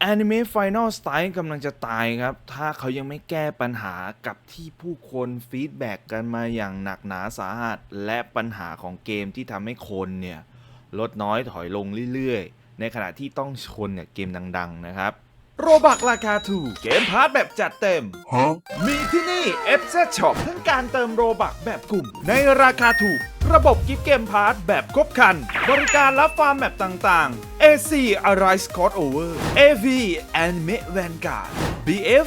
แอนิเมะไฟแนลสไตล์กำลังจะตายครับ ถ้าเขายังไม่แก้ปัญหากับที่ผู้คนฟีดแบ็กกันมาอย่างหนักหนาสาหัส และปัญหาของเกมที่ทำให้คนเนี่ย ลดน้อยถอยลงเรื่อยๆ ในขณะที่ต้องชนเนี่ยเกมดัง ๆ นะครับ โรบักราคาถูกเกมพาร์ทแบบจัดเต็ม Huh? มีที่นี่ f z Shop ทั้งการเติมโรบักแบบกลุ่ม ในราคาถูก ระบบกิฟต์เกมพาร์ทแบบครบครัน บริการรับฟาร์มแบบต่างๆ AC Arise Crossover AV Anime Vanguard BF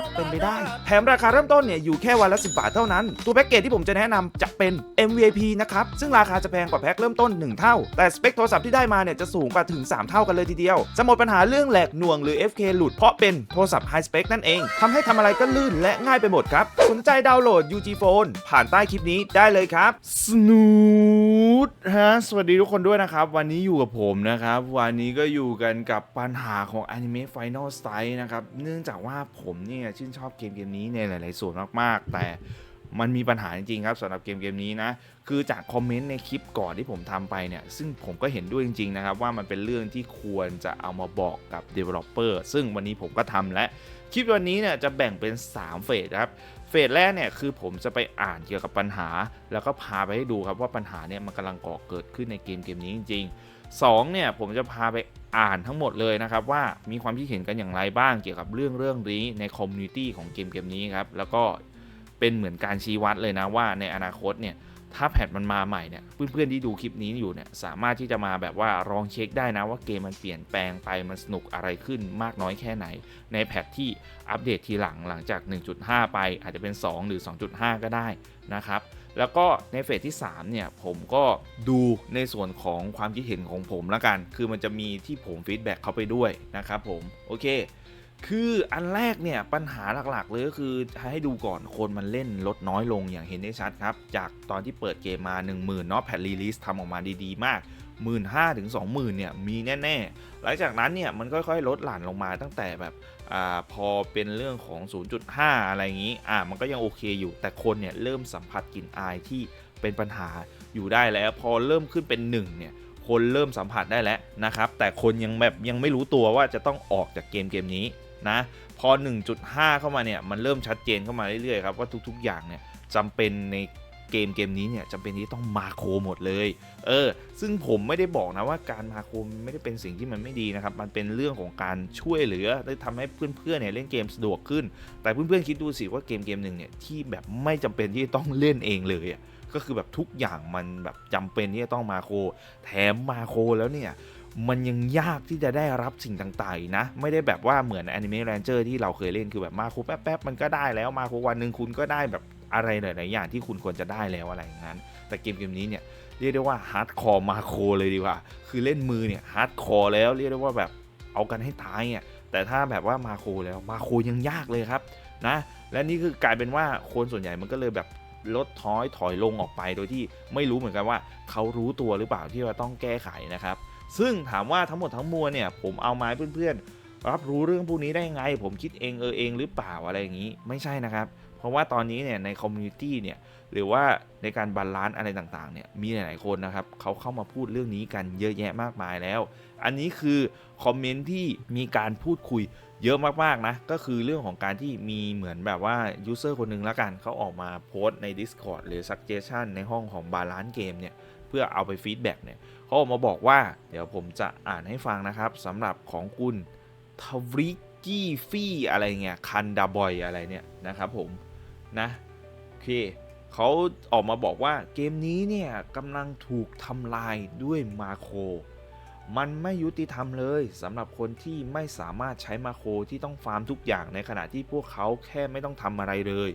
เป็นไปได้ แถมราคาเริ่มต้นเนี่ยอยู่แค่วันละ 10 บาทเท่านั้น ตัวแพ็กเกจที่ผมจะแนะนำจะเป็น MVIP นะครับ ซึ่งราคาจะแพงกว่าแพ็คเริ่มต้น 1 เท่า แต่สเปคโทรศัพท์ที่ได้มาเนี่ยจะสูงกว่าถึง 3 เท่ากันเลยทีเดียว จะหมดปัญหาเรื่องแหลกหน่วงหรือ FK หลุดเพราะเป็นโทรศัพท์ไฮสเปคนั่นเองทำให้ทำอะไรก็ลื่นและง่ายไปหมดครับ สนใจดาวน์โหลด UG Phone ผ่านใต้คลิปนี้ได้เลยครับสนู ดฮะสวัสดีทุกคนด้วยนะครับ วันนี้อยู่กับผมนะครับ วันนี้ก็อยู่กันกับปัญหาของ Anime Final Strike นะครับ เนื่องจากว่าผมเนี่ยชื่นชอบเกมเกมนี้ในหลาย ๆ ส่วนมาก ๆ แต่มันมีปัญหาจริง ๆ ครับสำหรับเกมเกมนี้นะ คือจากคอมเมนต์ในคลิปก่อนที่ผมทำไปเนี่ย ซึ่งผมก็เห็นด้วยจริง ๆ นะครับ ว่ามันเป็นเรื่องที่ควรจะเอามาบอกกับ Developer ซึ่งวันนี้ผมก็ทำและคลิปวันนี้เนี่ยจะแบ่งเป็น 3 เฟสครับ เฟสแรกเนี่ยคือผมจะไปอ่านเกี่ยวกับปัญหา แล้วก็พาไปให้ดูครับว่าปัญหาเนี่ยมันกำลังก่อเกิดขึ้นในเกมเกมนี้จริงๆ2เนี่ยผมจะพาไปอ่านทั้งหมดเลยนะครับว่ามีความคิดเห็นกันอย่างไรบ้างเกี่ยวกับเรื่องเรื่องนี้ในคอมมูนิตี้ของเกมเกมนี้ครับแล้วก็เป็นเหมือนการชี้วัดเลยนะว่าในอนาคตเนี่ย ถ้าแพทมันมาใหม่เนี่ยเพื่อนๆที่ดูคลิปนี้อยู่เนี่ยสามารถที่จะมาแบบว่าลองเช็คได้นะว่าเกมมันเปลี่ยนแปลงไปมันสนุกอะไรขึ้นมากน้อยแค่ไหน ในแพทที่อัปเดตทีหลังหลังจาก 1.5 ไปอาจจะเป็น 2 หรือ 2.5 ก็ได้นะครับแล้วก็ในเฟสที่3เนี่ยผมก็ดูในส่วนของความคิดเห็นของผมละกัน คือมันจะมีที่ผมฟีดแบ็กเข้าไปด้วยนะครับผมโอเค คืออันแรกเนี่ยปัญหาหลักๆเลยก็คือให้ดูก่อนคนมันเล่นลดน้อยลงอย่างเห็นได้ชัดครับ จากตอนที่เปิดเกมมา 10,000เนาะแพทรีลิสทำออกมาดีๆ มาก 1 5ื่นถึงสองหมื่นเนี่ยมีแน่ๆ หลังจากนั้นเนี่ยมันค่อยๆ ลดหลั่นลงมาตั้งแต่แบบอพอเป็นเรื่องของ 0.5 อะไรอย่างนี้อ่ามันก็ยังโอเคอยู่แต่คนเนี่ยเริ่มสัมผัสกลิ่นอายที่เป็นปัญหาอยู่ได้แล้ว พอเริ่มขึ้นเป็น1เนี่ยคนเริ่มสัมผัสได้แล้วนะครับแต่คนยังแบบยังไม่รู้ตัวว่าจะต้องออกจากเกมเกมนี้ นะพอ 1.5 เข้ามาเนี่ยมันเริ่มชัดเจนเข้ามาเรื่อยๆครับว่าทุกๆ อย่างเนี่ยจำเป็นในเกมเกมนี้เนี่ยจำเป็นที่ต้องมาโครหมดเลย เออ ซึ่งผมไม่ได้บอกนะว่าการมาโครไม่ได้เป็นสิ่งที่มันไม่ดีนะครับ มันเป็นเรื่องของการช่วยเหลือและทำให้เพื่อนๆเนี่ยเล่นเกมสะดวกขึ้น แต่เพื่อนๆคิดดูสิว่าเกมเกมหนึ่งเนี่ยที่แบบไม่จำเป็นที่จะต้องเล่นเองเลยก็คือแบบทุกอย่างมันแบบจำเป็นที่จะต้องมาโครแถมมาโครแล้วเนี่ย มันยังยากที่จะได้รับสิ่งต่างๆนะ ไม่ได้แบบว่าเหมือน Anime Ranger ที่เราเคยเล่นคือแบบมาโครแป๊บๆมันก็ได้แล้วมาโครวันหนึ่งคุณก็ได้แบบอะไรหลายๆอย่างที่คุณควรจะได้แล้วอะไรอย่างนั้น แต่เกมเกมนี้เนี่ยเรียกได้ว่าฮาร์ดคอร์มาโครเลยดีกว่า คือเล่นมือเนี่ยฮาร์ดคอร์แล้วเรียกได้ว่าแบบเอากันให้ตายอะแต่ถ้าแบบว่ามาโครแล้วมาโครยังยากเลยครับนะและนี่คือกลายเป็นว่าคนส่วนใหญ่มันก็เลยแบบลดท้อยถอยลงออกไปโดยที่ไม่รู้เหมือนกันว่า เขารู้ตัวหรือเปล่าที่ว่าต้องแก้ไขนะครับ ซึ่งถามว่าทั้งหมดทั้งมวลเนี่ยผมเอามาเพื่อนๆ รับรู้เรื่องพวกนี้ได้ยังไง ผมคิดเองเออเองหรือเปล่าอะไรอย่างนี้ไม่ใช่นะครับ เพราะว่าตอนนี้เนี่ยในคอมมูนิตี้เนี่ยหรือว่าในการบาลานซ์อะไรต่างๆเนี่ยมีหลายๆคนนะครับเขาเข้ามาพูดเรื่องนี้กันเยอะแยะมากมายแล้ว อันนี้คือคอมเมนต์ที่มีการพูดคุยเยอะมากๆนะก็คือเรื่องของการที่มีเหมือนแบบว่ายูเซอร์คนหนึ่งละกันเขาออกมาโพสต์ใน Discord หรือ Suggestion ในห้องของบาลานซ์เกมเนี่ยเพื่อเอาไปฟีดแบ็กเนี่ย เขาออกมาบอกว่า เดี๋ยวผมจะอ่านให้ฟังนะครับสำหรับของคุณทวิกี้ฟี่อะไรเงี้ยคันดาบอยอะไรเนี่ยนะครับผมนะโอเคเขาออกมาบอกว่าเกมนี้เนี่ยกำลังถูกทำลายด้วยมาโคร มันไม่ยุติธรรมเลยสำหรับคนที่ไม่สามารถใช้มาโครที่ต้องฟาร์มทุกอย่างในขณะที่พวกเขาแค่ไม่ต้องทำอะไรเลย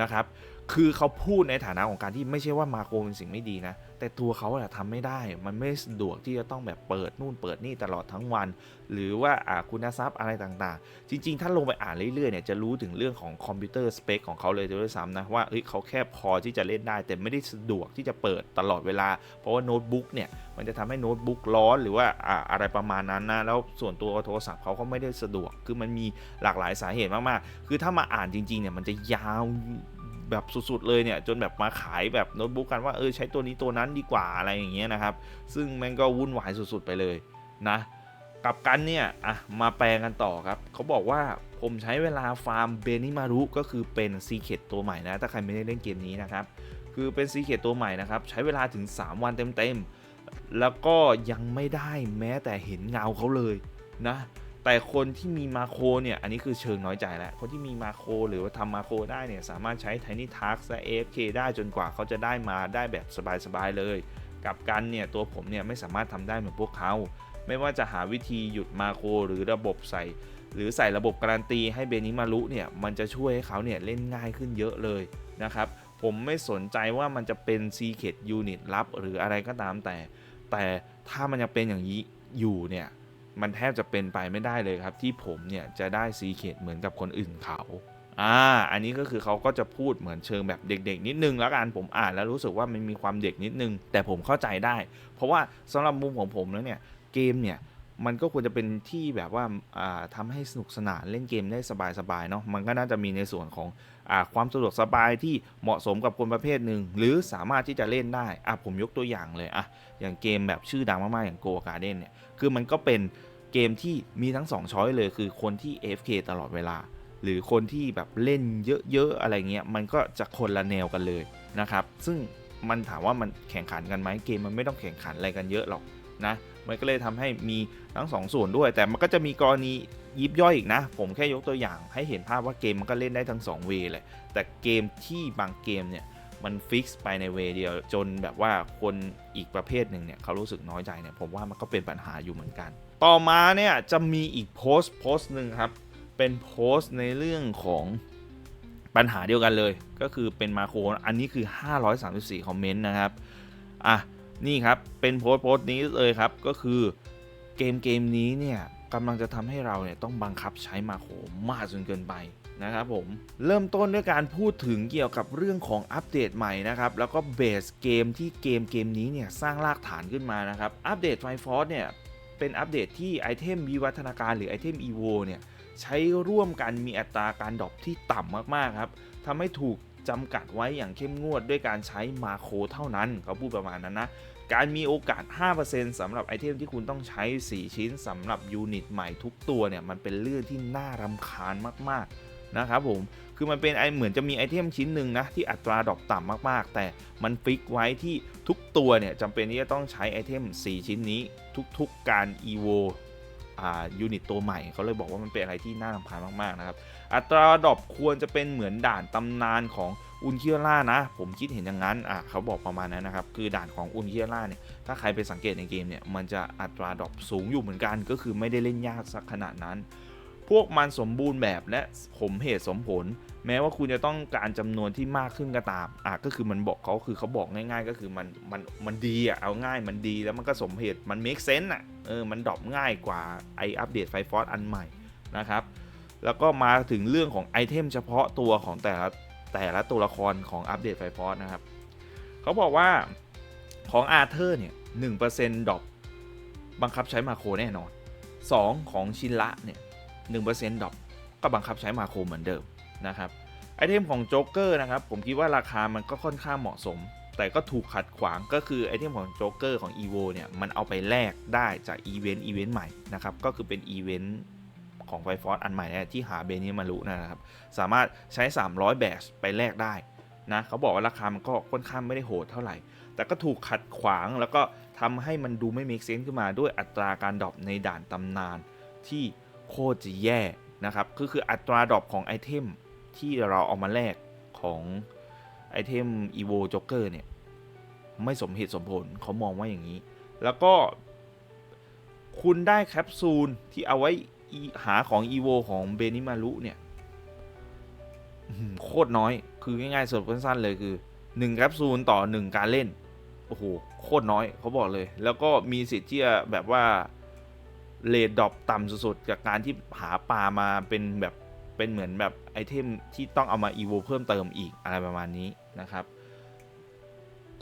นะครับ คือเขาพูดในฐานะของการที่ไม่ใช่ว่ามาโครเป็นสิ่งไม่ดีนะ แต่ตัวเขาอะทำไม่ได้ มันไม่สะดวกที่จะต้องแบบเปิดนู่นเปิดนี่ตลอดทั้งวัน หรือว่าอ่าคุณทรัพย์อะไรต่างๆ จริงๆ ถ้าลงไปอ่านเรื่อยๆเนี่ยจะรู้ถึงเรื่องของคอมพิวเตอร์สเปคของเขาเลยด้วยซ้ำนะว่าเฮ้ยเขาแค่พอที่จะเล่นได้ แต่ไม่ได้สะดวกที่จะเปิดตลอดเวลา เพราะว่าโน้ตบุ๊กเนี่ย มันจะทำให้โน้ตบุ๊กร้อนหรือว่าอะไรประมาณนั้นนะ แล้วส่วนตัวโทรศัพท์เขาก็ไม่ได้สะดวก คือมันมีหลากหลายสาเหตุมากๆ คือถ้ามาอ่านจริงๆเนี่ยมันจะยาวแบบสุดๆเลยเนี่ยจนแบบมาขายแบบโน้ตบุ๊กกันว่าเออใช้ตัวนี้ตัวนั้นดีกว่าอะไรอย่างเงี้ยนะครับ ซึ่งแม่งก็วุ่นวายสุดๆไปเลยนะกับกันเนี่ยอะมาแปลงกันต่อครับเขาบอกว่าผมใช้เวลาฟาร์มเบนิมารุก็คือเป็นซีเคตตัวใหม่นะ ถ้าใครไม่ได้เล่นเกมนี้นะครับ คือเป็นซีเคตตัวใหม่นะครับ ใช้เวลาถึง 3 วันเต็มๆ แล้วก็ยังไม่ได้แม้แต่เห็นเงาเขาเลยนะ แต่คนที่มีมาโครเนี่ย อันนี้คือเชิงน้อยใจแล้ว คนที่มีมาโครหรือว่าทำมาโครได้เนี่ย สามารถใช้ Tiny Task และ AFK ได้จนกว่าเขาจะได้มาได้แบบสบายๆเลย กับกันเนี่ย ตัวผมเนี่ย ไม่สามารถทำได้เหมือนพวกเขา ไม่ว่าจะหาวิธีหยุดมาโครหรือระบบใส่ หรือใส่ระบบการันตีให้เบนิมารุเนี่ย มันจะช่วยให้เขาเนี่ยเล่นง่ายขึ้นเยอะเลยนะครับ ผมไม่สนใจว่ามันจะเป็น Secret Unit ลับหรืออะไรก็ตามแต่ แต่ถ้ามันยังเป็นอย่างนี้อยู่เนี่ย มันแทบจะเป็นไปไม่ได้เลยครับ ที่ผมเนี่ยจะได้ซีเคดเหมือนกับคนอื่นเขาอ่าอันนี้ก็คือเขาก็จะพูดเหมือนเชิงแบบเด็กๆ นิดนึงแล้วกันผมอ่านแล้วรู้สึกว่ามันมีความเด็กนิดนึง แต่ผมเข้าใจได้ เพราะว่าสำหรับมุมของผมแล้วเนี่ยเกมเนี่ย มันก็ควรจะเป็นที่แบบว่าอ่าทำให้สนุกสนานเล่นเกมได้สบายๆเนาะมันก็น่าจะมีในส่วนของอความสะดวกสบายที่เหมาะสมกับคนประเภทหนึ่ง หรือสามารถที่จะเล่นได้อะผมยกตัวอย่างเลยอะอย่างเกมแบบชื่อดังมากๆ อย่างโกการ์เด้นเนี่ยคือมันก็เป็นเกมที่มีทั้งสองช้อยเลย คือคนที่ AFK ตลอดเวลา หรือคนที่แบบเล่นเยอะๆอะไรเงี้ยมันก็จะคนละแนวกันเลยนะครับซึ่งมันถามว่ามันแข่งขันกันไหมเกมมันไม่ต้องแข่งขันอะไรกันเยอะหรอก นะมันก็เลยทำให้มีทั้งสองส่วนด้วย แต่มันก็จะมีกรณียิบย่อยอีกนะ ผมแค่ยกตัวอย่างให้เห็นภาพว่าเกมมันก็เล่นได้ทั้ง2เวย์เลย แต่เกมที่บางเกมเนี่ยมันฟิกซ์ไปในเวย์เดียวจนแบบว่าคนอีกประเภทหนึ่งเนี่ยเขารู้สึกน้อยใจเนี่ยผมว่ามันก็เป็นปัญหาอยู่เหมือนกัน ต่อมาเนี่ยจะมีอีกโพสต์โพสต์หนึ่งครับ เป็นโพสต์ในเรื่องของปัญหาเดียวกันเลย ก็คือเป็นมาโครอันนี้คือ 534 คอมเมนต์นะครับอะ นี่ครับ เป็นโพสต์โพสต์นี้เลยครับ ก็คือเกมเกมนี้เนี่ยกำลังจะทำให้เราเนี่ยต้องบังคับใช้มาโครมากจนเกินไปนะครับผมเริ่มต้นด้วยการพูดถึงเกี่ยวกับเรื่องของอัปเดตใหม่นะครับแล้วก็เบสเกมที่เกมเกมนี้เนี่ยสร้างรากฐานขึ้นมานะครับอัปเดตไฟฟอร์เนี่ยเป็นอัปเดตที่ไอเทมวิวัฒนาการหรือไอเทม EVO เนี่ยใช้ร่วมกันมีอัตราการดรอปที่ต่ำมากๆครับทำให้ถูก จำกัดไว้อย่างเข้มงวดด้วยการใช้มาโครเท่านั้นเขาพูดประมาณนั้นนะ การมีโอกาส 5%สำหรับไอเทมที่คุณต้องใช้ 4 ชิ้นสำหรับยูนิตใหม่ทุกตัวเนี่ย มันเป็นเรื่องที่น่ารำคาญมากๆนะครับผม คือมันเป็นไอเหมือนจะมีไอเทมชิ้นหนึ่งนะ ที่อัตราดอปต่ำมากๆ แต่มันฟิกไว้ที่ทุกตัวเนี่ยจำเป็นที่จะต้องใช้ไอเทม 4 ชิ้นนี้ทุกๆการ EVO อ่า ยูนิตตัวใหม่ เขาเลยบอกว่ามันเป็นอะไรที่น่าลำพานมาก ๆ นะครับ อัตราดรอปควรจะเป็นเหมือนด่านตำนานของอุนเคียร่านะ ผมคิดเห็นอย่างนั้นอะเขาบอกประมาณนั้นนะครับ คือด่านของอุนเคียร่าเนี่ย ถ้าใครไปสังเกตในเกมเนี่ย มันจะอัตราดรอปสูงอยู่เหมือนกัน ก็คือไม่ได้เล่นยากสักขนาดนั้น พวกมันสมบูรณ์แบบและผมเหตุสมผล แม้ว่าคุณจะต้องการจำนวนที่มากขึ้นก็ตามอะก็คือมันบอกเขาคือเขาบอกง่าย ๆ ก็คือมันมันมันดีอะเอาง่ายมันดีแล้วมันก็สมเหตุมัน make sense อะเออมันดรอปง่ายกว่าไออัปเดตไฟฟอร์อันใหม่นะครับแล้วก็มาถึงเรื่องของไอเทมเฉพาะตัวของแต่ละแต่ละตัวละครของอัปเดตไฟฟอร์นะครับเขาบอกว่าของอาร์เธอร์เนี่ยหนึ่งเปอร์เซ็นต์ดรอปบังคับใช้มาโครแน่นอน 2 ของชินละเนี่ยหนึ่งเปอร์เซ็นต์ดรอปก็บังคับใช้มาโครเหมือนเดิม นะครับไอเทมของโจ๊กเกอร์นะครับผมคิดว่าราคามันก็ค่อนข้างเหมาะสม แต่ก็ถูกขัดขวางก็คือไอเทมของโจ๊กเกอร์ของ EVO เนี่ยมันเอาไปแลกได้จากอีเวนต์อีเวนต์ใหม่นะครับก็คือเป็นอีเวนต์ของไฟฟอร์อันใหม่ที่หาเบนิมารุนะครับ สามารถใช้ 300 แบชไปแลกได้นะเขาบอกว่าราคามันก็ค่อนข้างไม่ได้โหดเท่าไหร่ แต่ก็ถูกขัดขวางแล้วก็ทำให้มันดูไม่มีเซนส์ขึ้นมาด้วยอัตราการดรอปในด่านตำนานที่โคตรจะแย่นะครับก็คืออัตราดรอปของไอเทม ที่เราเอามาแลกของไอเทม EVO Joker เนี่ย ไม่สมเหตุสมผลเขามองว่าอย่างนี้ แล้วก็คุณได้แคปซูลที่เอาไว้หาของ EVO ของเบนิมารุเนี่ยโคตรน้อย คือง่ายๆสรุปสั้นๆเลยคือ1แคปซูลต่อ 1 การเล่น โอ้โห โคตรน้อยเขาบอกเลย แล้วก็มีสิทธิ์ที่จะแบบว่าเลดดรอปต่ำสุดๆจากการที่หาปลามาเป็นแบบ เป็นเหมือนแบบไอเทมที่ต้องเอามาอีโวเพิ่มเติมอีกอะไรประมาณนี้นะครับ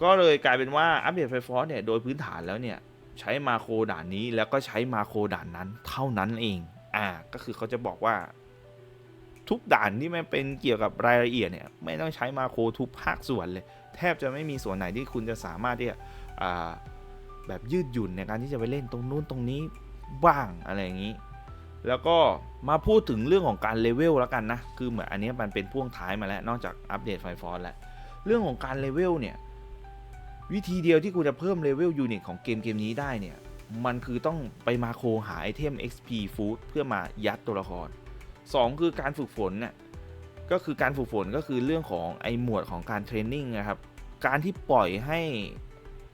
ก็เลยกลายเป็นว่าอัปเดตไฟฟอร์เนี่ยโดยพื้นฐานแล้วเนี่ยใช้มาโครด่านนี้แล้วก็ใช้มาโครด่านนั้นเท่านั้นเอง อ่า ก็คือเขาจะบอกว่า ทุกด่านที่ไม่เป็นเกี่ยวกับรายละเอียดเนี่ยไม่ต้องใช้มาโครทุกภาคส่วนเลย แทบจะไม่มีส่วนไหนที่คุณจะสามารถที่จะแบบยืดหยุ่นในการที่จะไปเล่นตรงนู้นตรงนี้บ้างอะไรอย่างนี้ แล้วก็มาพูดถึงเรื่องของการเลเวลแล้วกันนะ คือเหมือนอันนี้มันเป็นพ่วงท้ายมาแล้ว นอกจากอัปเดตไฟฟอร์แล้ว เรื่องของการเลเวลเนี่ย วิธีเดียวที่คุณจะเพิ่มเลเวลยูนิตของเกมเกมนี้ได้เนี่ย มันคือต้องไปมาโคหาไอเทม XP Food เพื่อมายัดตัวละคร 2 คือการฝึกฝนเนี่ยก็คือการฝึกฝนก็คือเรื่องของไอหมวดของการเทรนนิ่งนะครับ การที่ปล่อยให้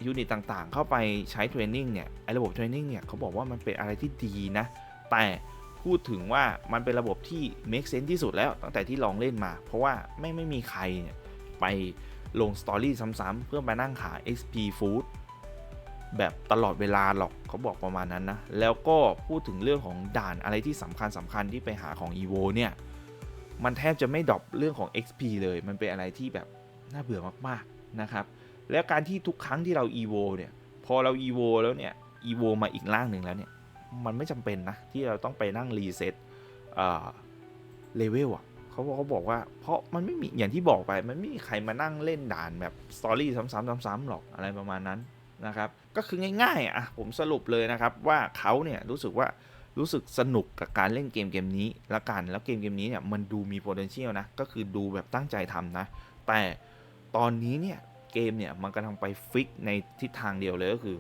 ยูนิตต่างๆ เข้าไปใช้เทรนนิ่งเนี่ยไอระบบเทรนนิ่งเนี่ยเขาบอกว่ามันเป็นอะไรที่ดีนะ แต่ พูดถึงว่ามันเป็นระบบที่ make sense ที่สุดแล้วตั้งแต่ที่ลองเล่นมา เพราะว่าไม่ไม่มีใครเนี่ยไปลงสตอรี่ซ้ำๆเพื่อมานั่งหา XP Food แบบตลอดเวลาหรอกเขาบอกประมาณนั้นนะ แล้วก็พูดถึงเรื่องของด่านอะไรที่สำคัญสำคัญที่ไปหาของ EVO เนี่ย มันแทบจะไม่ดรอปเรื่องของ XP เลย มันเป็นอะไรที่แบบน่าเบื่อมากๆนะครับ แล้วการที่ทุกครั้งที่เรา EVO เนี่ย พอเรา EVO แล้วเนี่ย EVO มาอีกร่างหนึ่งแล้วเนี่ย มันไม่จำเป็นนะ ที่เราต้องไปนั่งรีเซ็ตเลเวลอะเขาบอกเขาบอกว่า เพราะมันไม่มีอย่างที่บอกไป มันไม่มีใครมานั่งเล่นด่านแบบสตอรี่ซ้ำๆซ้ำๆหรอกอะไรประมาณนั้นนะครับ ก็คือง่ายๆอะผมสรุปเลยนะครับว่าเขาเนี่ยรู้สึกว่ารู้สึกสนุกกับการเล่นเกมเกมนี้ละกัน แล้วเกมเกมนี้เนี่ยมันดูมี potential นะ ก็คือดูแบบตั้งใจทำนะ แต่ตอนนี้เนี่ยเกมเนี่ยมันกำลังไปฟิกในทิศทางเดียวเลยก็คือ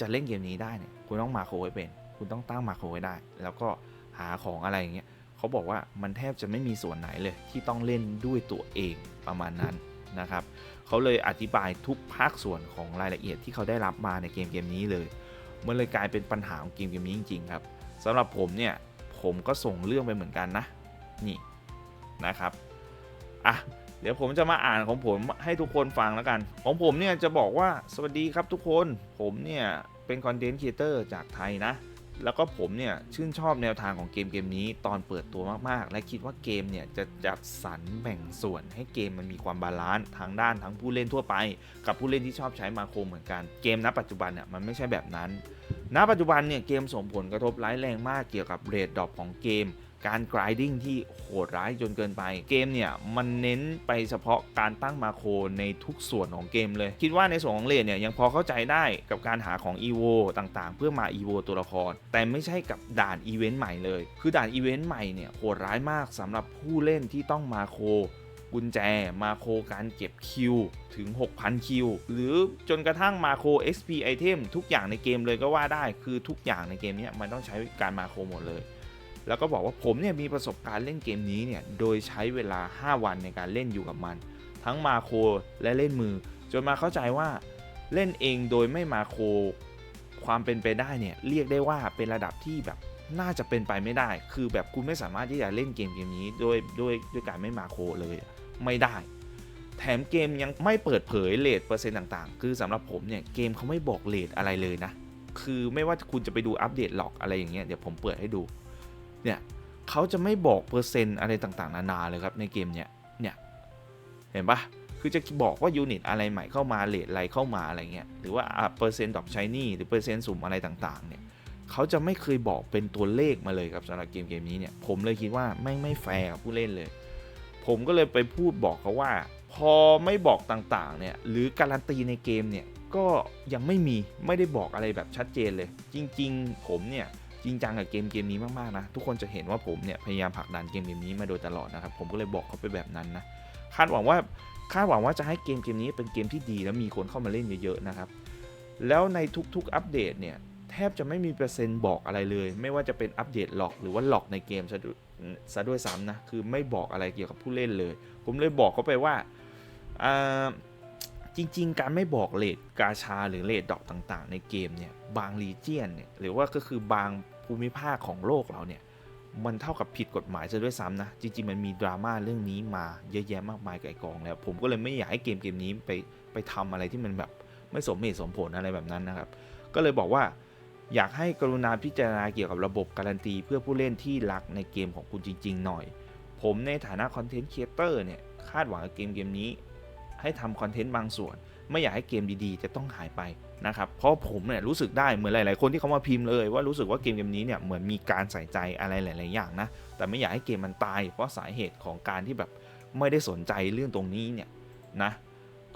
จะเล่นเกมนี้ได้เนี่ยคุณต้องมาโครไว้เป็น คุณต้องตั้งมาโครไว้ได้ แล้วก็หาของอะไรอย่างเงี้ยเขาบอกว่ามันแทบจะไม่มีส่วนไหนเลยที่ต้องเล่นด้วยตัวเองประมาณนั้นนะครับเขาเลยอธิบายทุกภาคส่วนของรายละเอียดที่เขาได้รับมาในเกมเกมนี้เลยมันเลยกลายเป็นปัญหาของเกมเกมนี้จริงๆครับสำหรับผมเนี่ยผมก็ส่งเรื่องไปเหมือนกันนะนี่นะครับอะ เดี๋ยวผมจะมาอ่านของผมให้ทุกคนฟังแล้วกัน ของผมเนี่ยจะบอกว่าสวัสดีครับทุกคนผมเนี่ยเป็นคอนเทนต์ครีเอเตอร์จากไทยนะ แล้วก็ผมเนี่ยชื่นชอบแนวทางของเกมเกมนี้ตอนเปิดตัวมากๆ และคิดว่าเกมเนี่ยจะจัดสรรแบ่งส่วนให้เกมมันมีความบาลานซ์ทางด้านทั้งผู้เล่นทั่วไป กับผู้เล่นที่ชอบใช้มาโครเหมือนกันเกมณปัจจุบันเนี่ยมันไม่ใช่แบบนั้นณปัจจุบันเนี่ยเกมส่งผลกระทบร้ายแรงมากเกี่ยวกับเรทดรอปของเกม การ grinding ที่โหดร้ายจนเกินไป เกมเนี่ย มันเน้นไปเฉพาะการตั้งมาโครในทุกส่วนของเกมเลย คิดว่าในส่วนของเรทเนี่ยยังพอเข้าใจได้กับการหาของ EVO ต่างๆ เพื่อมา EVO ตัวละคร แต่ไม่ใช่กับด่านอีเวนต์ใหม่เลย คือด่านอีเวนต์ใหม่เนี่ยโหดร้ายมากสำหรับผู้เล่นที่ต้องมาโครกุญแจมาโคการเก็บคิวถึง 6,000 คิว หรือจนกระทั่งมาโค XP ไอเทมทุกอย่างในเกมเลยก็ว่าได้ คือทุกอย่างในเกมเนี้ยมันต้องใช้การมาโคหมดเลย แล้วก็บอกว่าผมเนี่ยมีประสบการณ์เล่นเกมนี้เนี่ยโดยใช้เวลา 5 วันในการเล่นอยู่กับมัน ทั้งมาโครและเล่นมือ จนมาเข้าใจว่าเล่นเองโดยไม่มาโครความเป็นไปได้เนี่ยเรียกได้ว่าเป็นระดับที่แบบน่าจะเป็นไปไม่ได้ คือแบบคุณไม่สามารถที่จะเล่นเกมเกมนี้โดยโดยด้วยการไม่มาโครเลยไม่ได้ แถมเกมยังไม่เปิดเผยเลทเปอร์เซ็นต์ต่างๆ คือสำหรับผมเนี่ยเกมเขาไม่บอกเลทอะไรเลยนะ คือไม่ว่าคุณจะไปดูอัปเดตหลอกอะไรอย่างเงี้ยเดี๋ยวผมเปิดให้ดู เนี่ยเขาจะไม่บอกเปอร์เซ็นต์อะไรต่างๆ นานาเลยครับในเกมเนี้ยเนี่ยเห็นปะคือจะบอกว่ายูนิตอะไรใหม่เข้ามาเลทอะไรเข้ามาอะไรเงี้ยหรือว่าเปอร์เซ็นต์ดอกชายนี่หรือเปอร์เซ็นต์สุ่มอะไรต่างๆเนี่ยเขาจะไม่เคยบอกเป็นตัวเลขมาเลยครับสำหรับเกมเกมนี้เนี่ยผมเลยคิดว่าไม่ไม่แฟร์กับผู้เล่นเลย ผมก็เลยไปพูดบอกเขาว่า พอไม่บอกต่างๆเนี่ยหรือการันตีในเกมเนี่ยก็ยังไม่มีไม่ได้บอกอะไรแบบชัดเจนเลย จริง ๆ ผมเนี่ย จริงจังกับเกมเกมนี้มากๆนะ ทุกคนจะเห็นว่าผมเนี่ยพยายามผลักดันเกมเกมนี้มาโดยตลอดนะครับ ผมก็เลยบอกเขาไปแบบนั้นนะ คาดหวังว่าคาดหวังว่าจะให้เกมเกมนี้เป็นเกมที่ดีแล้วมีคนเข้ามาเล่นเยอะๆนะครับ แล้วในทุกๆอัปเดตเนี่ยแทบจะไม่มีเปอร์เซ็นต์บอกอะไรเลย ไม่ว่าจะเป็นอัปเดตหลอกหรือว่าหลอกในเกมซะด้วยซะด้วยซ้ำนะ คือไม่บอกอะไรเกี่ยวกับผู้เล่นเลย ผมเลยบอกเขาไปว่าอ่าจริง ๆ การไม่บอกเลทกาชาหรือเลทดอกต่างๆ ในเกมเนี่ย บางรีเจียนเนี่ย หรือว่าก็คือบาง ภูมิภาคของโลกเราเนี่ยมันเท่ากับผิดกฎหมายซะด้วยซ้ำนะ จริง ๆ มันมีดราม่าเรื่องนี้มาเยอะแยะมากมายไก่กองแล้ว ผมก็เลยไม่อยากให้เกมเกมนี้ไปไปทำอะไรที่มันแบบไม่สมเหตุสมผลอะไรแบบนั้นนะครับ ก็เลยบอกว่าอยากให้กรุณาพิจารณาเกี่ยวกับระบบการันตี เพื่อผู้เล่นที่รักในเกมของคุณจริง ๆ หน่อย ผมในฐานะคอนเทนต์ครีเอเตอร์เนี่ยคาดหวังกับเกมเกมนี้ ให้ทำคอนเทนต์บางส่วน ไม่อยากให้เกมดีๆ จะต้องหายไปนะครับเพราะผมเนี่ยรู้สึกได้เหมือนหลายๆคนที่เขามาพิมพ์เลย ว่ารู้สึกว่าเกมเกมนี้เนี่ยเหมือนมีการใส่ใจอะไรหลาย ๆ อย่างนะแต่ไม่อยากให้เกมมันตาย เพราะสาเหตุของการที่แบบไม่ได้สนใจเรื่องตรงนี้เนี่ยนะ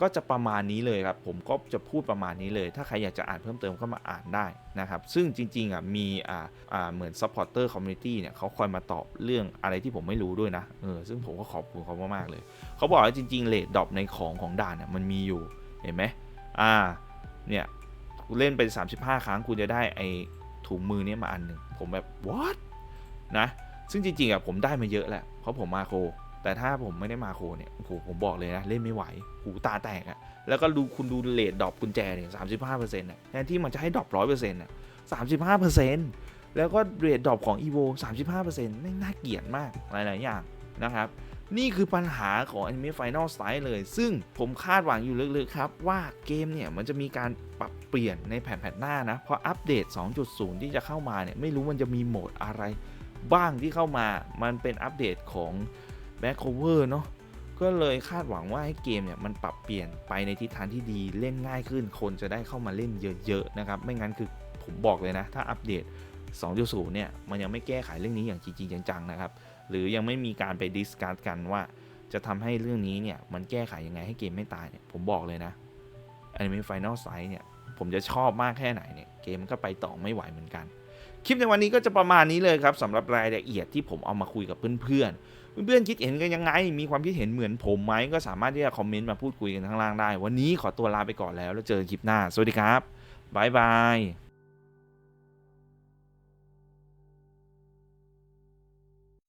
ก็จะประมาณนี้เลยครับ ผมก็จะพูดประมาณนี้เลย ถ้าใครอยากจะอ่านเพิ่มเติมก็มาอ่านได้นะครับ ซึ่งจริงๆอะมีอ่าอ่าเหมือน supporter community เนี่ยเขาคอยมาตอบเรื่องอะไรที่ผมไม่รู้ด้วยนะเออซึ่งผมก็ขอบคุณเขามากๆเลย เขาบอกว่าจริงๆเลดดรอปในของของด่านเนี่ยมันมีอยู่ เห็นไหมอ่า เนี่ยคุณเล่นไป 35 ครั้งคุณจะได้ไอถุงมือเนี้มาอันหนึ่งผมแบบ what นะ ซึ่งจริงๆอะผมได้มาเยอะแหละเพราะผมมาโค แต่ถ้าผมไม่ได้มาโคเนี่ยโอ้โหผมบอกเลยนะ เล่นไม่ไหว หูตาแตกอะแล้วก็ดูคุณดูเลทดรอปกุญแจเนี่ยสามสิบห้าเปอร์เซ็นต์ะแทนที่มันจะให้ดรอปร้อยเปอร์เซ็นต์ะสามสิบห้าเปอร์เซ็นต์แล้วก็เรทดรอปของ EVO 35%ไม่น่าเกลียดมากหลายๆอย่างนะครับ นี่คือปัญหาของ Anime Final Strike เลย ซึ่งผมคาดหวังอยู่ลึกๆครับ ว่าเกมเนี่ยมันจะมีการปรับเปลี่ยนในแผ่นแผ่นหน้านะ เพราะอัปเดต 2.0 ที่จะเข้ามาเนี่ย ไม่รู้มันจะมีโหมดอะไร บ้างที่เข้ามา มันเป็นอัปเดตของ Back Cover เนาะก็เลยคาดหวังว่าให้เกมเนี่ยมันปรับเปลี่ยนไปในทิศทางที่ดีเล่นง่ายขึ้นคนจะได้เข้ามาเล่นเยอะๆนะครับ ไม่งั้นคือผมบอกเลยนะ ถ้าอัปเดต 2.0 เนี่ย มันยังไม่แก้ไขเรื่องนี้อย่างจริงจังๆนะครับ หรือยังไม่มีการไปดิสการ์ดกันว่าจะทำให้เรื่องนี้เนี่ย มันแก้ไขยังไงให้เกมไม่ตายเนี่ย ผมบอกเลยนะ Anime Final Sight เนี่ย ผมจะชอบมากแค่ไหนเนี่ย เกมก็ไปต่อไม่ไหวเหมือนกัน คลิปในวันนี้ก็จะประมาณนี้เลยครับสำหรับรายละเอียดที่ผมเอามาคุยกับเพื่อนๆ เพื่อนๆคิดเห็นกันยังไง มีความคิดเห็นเหมือนผมไหมก็สามารถที่จะคอมเมนต์มาพูดคุยกันข้างล่างได้ วันนี้ขอตัวลาไปก่อนแล้วแล้วเจอกันคลิปหน้า สวัสดีครับบ๊ายบาย